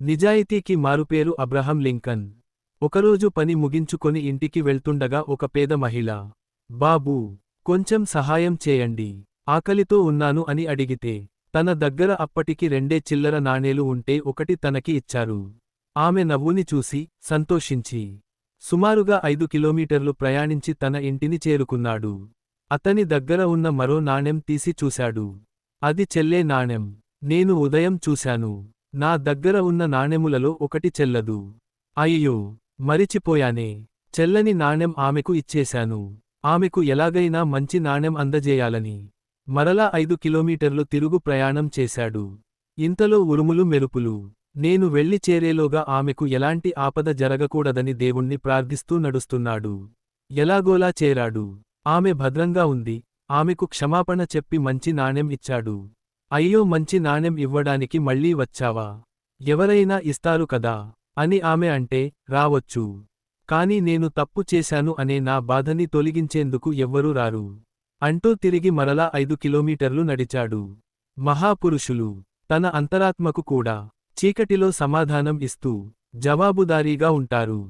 నిజాయితీకి మారుపేరు Abraham Lincoln. ఒకరోజు పని ముగించుకొని ఇంటికి వెళ్తుండగా ఒక పేద మహిళ బాబూ కొంచెం సహాయం చేయండి ఆకలితో ఉన్నాను అని అడిగితే తన దగ్గర అప్పటికి రెండే చిల్లర నాణేలు ఉంటే ఒకటి తనకి ఇచ్చారు. ఆమె నవ్వుని చూసి సంతోషించి సుమారుగా ఐదు కిలోమీటర్లు ప్రయాణించి తన ఇంటిని చేరుకున్నాడు. అతని దగ్గర ఉన్న మరో నాణెం తీసి చూశాడు. అది చెల్లే నాణెం. నేను ఉదయం చూశాను. నా దగ్గర ఉన్న నాణెములలో ఒకటి చెల్లదు. అయ్యో మరిచిపోయానే. చెల్లని నాణెం ఆమెకు ఇచ్చేశాను. ఆమెకు ఎలాగైనా మంచి నాణెం అందజేయాలని. మరలా ఐదు కిలోమీటర్లు తిరుగు ప్రయాణం చేశాడు. ఇంతలో ఉరుములు మెరుపులు. నేను వెళ్ళి చేరేలోగా ఆమెకు ఎలాంటి ఆపద జరగకూడదని దేవుణ్ణి ప్రార్థిస్తూ నడుస్తున్నాడు. ఎలాగోలా చేరాడు. ఆమె భద్రంగా ఉంది. ఆమెకు క్షమాపణ చెప్పి మంచి నాణెం ఇచ్చాడు. అయ్యో మంచి నాణెం ఇవ్వడానికి మళ్ళీ వచ్చావా? ఎవరైనా ఇస్తారు కదా? అని ఆమె అంటే రావచ్చు. కాని నేను తప్పు చేశాను అనే నా బాధని తొలగించేందుకు ఎవ్వరూ రారు. అంటూ తిరిగి మరలా ఐదు కిలోమీటర్లు నడిచాడు. మహాపురుషులు తన అంతరాత్మకు కూడా చీకటిలో సమాధానం ఇస్తూ జవాబుదారీగా ఉంటారు.